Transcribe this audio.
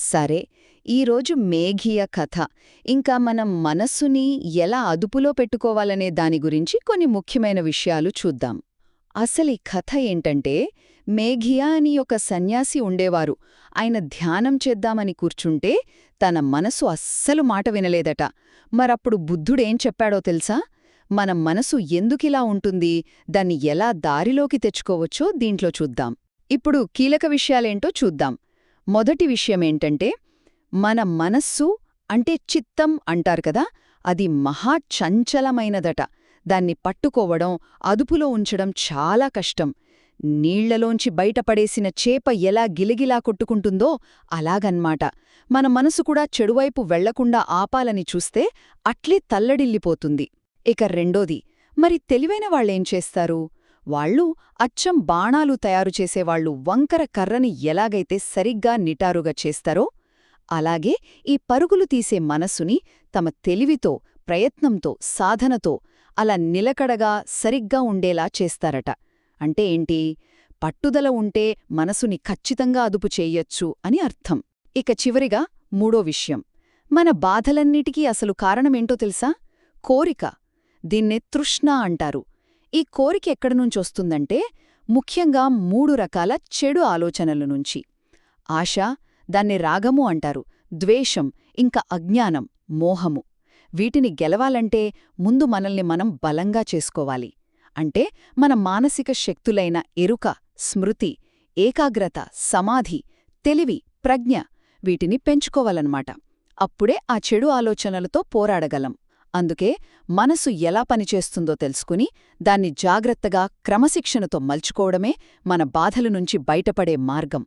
సరే ఈరోజు మేఘీయ కథ. ఇంకా మనం మనస్సుని ఎలా అదుపులో పెట్టుకోవాలనే దాని గురించి కొన్ని ముఖ్యమైన విషయాలు చూద్దాం. అసలు ఈ కథ ఏంటంటే మేఘియా అని ఒక సన్యాసి ఉండేవారు. ఆయన ధ్యానం చేద్దామని కూర్చుంటే తన మనసు అస్సలు మాట వినలేదట. మరప్పుడు బుద్ధుడేం చెప్పాడో తెలుసా? మన మనసు ఎందుకిలా ఉంటుంది? దాన్ని ఎలా దారిలోకి తెచ్చుకోవచ్చో దీంట్లో చూద్దాం. ఇప్పుడు కీలక విషయాలేంటో చూద్దాం. మొదటి విషయమేంటంటే మన మనస్సు అంటే చిత్తం అంటారు కదా అది మహా చంచలమైనదట. దాన్ని పట్టుకోవడం అదుపులో ఉంచడం చాలా కష్టం. నీళ్ళలోంచి బయటపడేసిన చేప ఎలా గిలిగిలా కొట్టుకుంటుందో అలాగన్మాట. మన మనసు కూడా చెడువైపు వెళ్ళకుండా ఆపాలని చూస్తే అట్లే తల్లడిల్లిపోతుంది. ఇక రెండోది మరి తెలివైన వాళ్ళేం చేస్తారు? వాళ్ళు అచ్చం బాణాలు తయారు చేసేవాళ్ళు వంకర కర్రని ఎలాగైతే సరిగ్గా నిటారుగా చేస్తారో అలాగే ఈ పరుగులు తీసే మనస్సుని తమ తెలివితో ప్రయత్నంతో సాధనతో అలా నిలకడగా సరిగ్గా ఉండేలా చేస్తారట. అంటే ఏంటి? పట్టుదల ఉంటే మనసుని ఖచ్చితంగా అదుపు చెయ్యొచ్చు అని అర్థం. ఇక చివరిగా మూడో విషయం. మన బాధలన్నిటికీ అసలు కారణమేంటో తెలుసా? కోరిక. దీన్నే తృష్ణ అంటారు. ఈ కోరిక ఎక్కడినుంచొస్తుందంటే ముఖ్యంగా మూడు రకాల చెడు ఆలోచనల నుంచి. ఆశ దాన్ని రాగము అంటారు ద్వేషం ఇంకా అజ్ఞానం మోహము. వీటిని గెలవాలంటే ముందు మనల్ని మనం బలంగా చేసుకోవాలి. అంటే మన మానసిక శక్తులైన ఎరుక స్మృతి ఏకాగ్రత సమాధి తెలివి ప్రజ్ఞ వీటిని పెంచుకోవాలన్నమాట. అప్పుడే ఆ చెడు ఆలోచనలతో పోరాడగలం. అందుకే మనసు ఎలా పనిచేస్తుందో తెలుసుకుని దాన్ని జాగ్రత్తగా క్రమశిక్షణతో మల్చుకోవడమే మన బాధల నుంచి బయటపడే మార్గం.